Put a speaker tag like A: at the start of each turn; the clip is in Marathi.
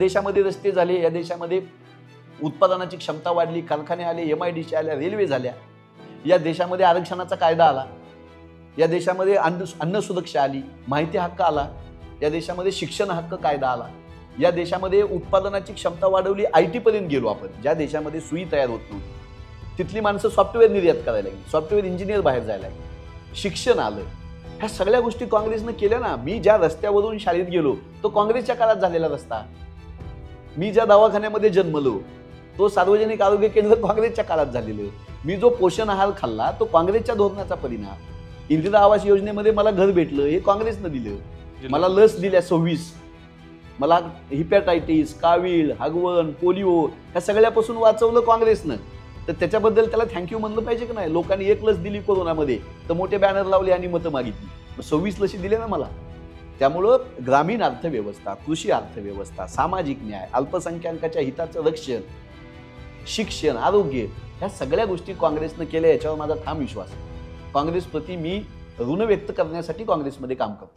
A: देशामध्ये रस्ते झाले या देशामध्ये उत्पादनाची क्षमता वाढली कारखाने आले एम आय डी सी आल्या रेल्वे झाल्या. या देशामध्ये आरक्षणाचा कायदा आला. या देशामध्ये अन्न अन्न सुरक्षा आली माहिती हक्क आला. या देशामध्ये शिक्षण हक्क कायदा आला. या देशामध्ये उत्पादनाची क्षमता वाढवली आय टीपर्यंत गेलो आपण. ज्या देशामध्ये सुई तयार होत नव्हती. तिथली माणसं सॉफ्टवेअर निर्यात करायला लागली. सॉफ्टवेअर इंजिनियर बाहेर जायला लागले. शिक्षण आलं. ह्या सगळ्या गोष्टी काँग्रेसनं केल्या ना. मी ज्या रस्त्यावरून शाळेत गेलो तो काँग्रेसच्या काळात झालेला रस्ता. मी ज्या दवाखान्यामध्ये जन्मलो तो सार्वजनिक आरोग्य केंद्र काँग्रेसच्या काळात झालेलं. मी जो पोषण आहार खाल्ला तो काँग्रेसच्या धोरणाचा परिणाम. इंदिरा आवास योजनेमध्ये मला घर भेटलं हे काँग्रेसनं दिलं. मला लस दिल्या सव्वीस. मला हिपॅटायटिस कावीळ हगवण पोलिओ ह्या सगळ्यापासून वाचवलं काँग्रेसनं. तर त्याच्याबद्दल त्याला थँक्यू म्हणलं पाहिजे की नाही? लोकांनी एक लस दिली कोरोनामध्ये तर मोठे बॅनर लावले आणि मतं मागितली. मग सव्वीस लसी दिल्या ना मला? त्यामुळं ग्रामीण अर्थव्यवस्था कृषी अर्थव्यवस्था सामाजिक न्याय अल्पसंख्याकाच्या हिताचं रक्षण शिक्षण आरोग्य ह्या सगळ्या गोष्टी काँग्रेसनं केल्या याच्यावर माझा ठाम विश्वास आहे. काँग्रेसप्रती मी ऋण व्यक्त करण्यासाठी काँग्रेसमध्ये काम करतो.